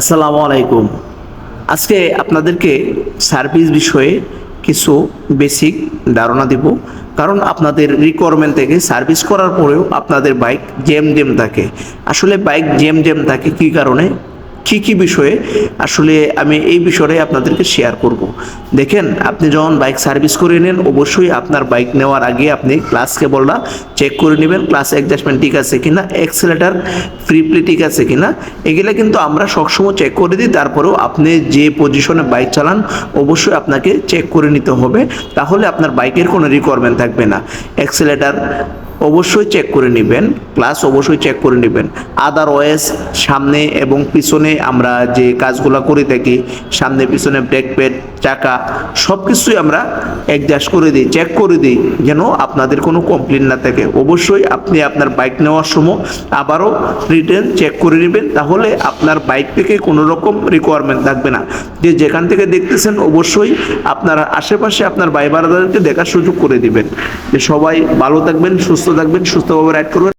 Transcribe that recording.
আসসালামু আলাইকুম। আজকে আপনাদেরকে সার্ভিস বিষয়ে কিছু বেসিক ধারণা দিব। কারণ আপনাদের রিকোয়ারমেন্ট থেকে সার্ভিস করার পরেও আপনাদের বাইক জেম জেম থাকে। আসলে বাইক জেম জেম থাকে কী কারণে? কী কী বিষয়ে আসলে আমি এই বিষয়ে আপনাদেরকে শেয়ার করব। দেখেন, আপনি যখন বাইক সার্ভিস করে নেন, অবশ্যই আপনার বাইক নেওয়ার আগে আপনি ক্লাস কেবলটা চেক করে নেবেন। ক্লাস অ্যাডজাস্টমেন্ট ঠিক আছে কিনা এক্সেলেটার ফ্রিপ্লি ঠিক আছে কিনা, এগুলো কিন্তু আমরা সবসময় চেক করে দিই। তারপরেও আপনি যে পজিশনে বাইক চালান, অবশ্যই আপনাকে চেক করে নিতে হবে। তাহলে আপনার বাইকের কোনো রিকোয়ারমেন্ট থাকবে না। এক্সেলেটার অবশ্যই চেক করে নেবেন প্লাস অবশ্যই চেক করে নেবেন। আদারওয়াইজ সামনে এবং পিছনে আমরা যে কাজগুলো করে থাকি, সামনে পিছনে ব্রেক প্যাড চাকা সব কিছুই আমরা অ্যাডজাস্ট করে দিই চেক করে দিই, যেন আপনাদের কোনো কমপ্লেন না থাকে। অবশ্যই আপনি আপনার বাইক নেওয়ার সময় আবারও রিটার্ন চেক করে নেবেন, তাহলে আপনার বাইক থেকে কোনো রকম রিকোয়ারমেন্ট থাকবে না। যে যেখান থেকে দেখতেছেন, অবশ্যই আপনার আশেপাশে আপনার ভাই বারাদারকে দেখার সুযোগ করে দিবেন। যে সবাই ভালো থাকবেন, সুস্থ থাকবেন, সুস্থভাবে রাইড করবেন।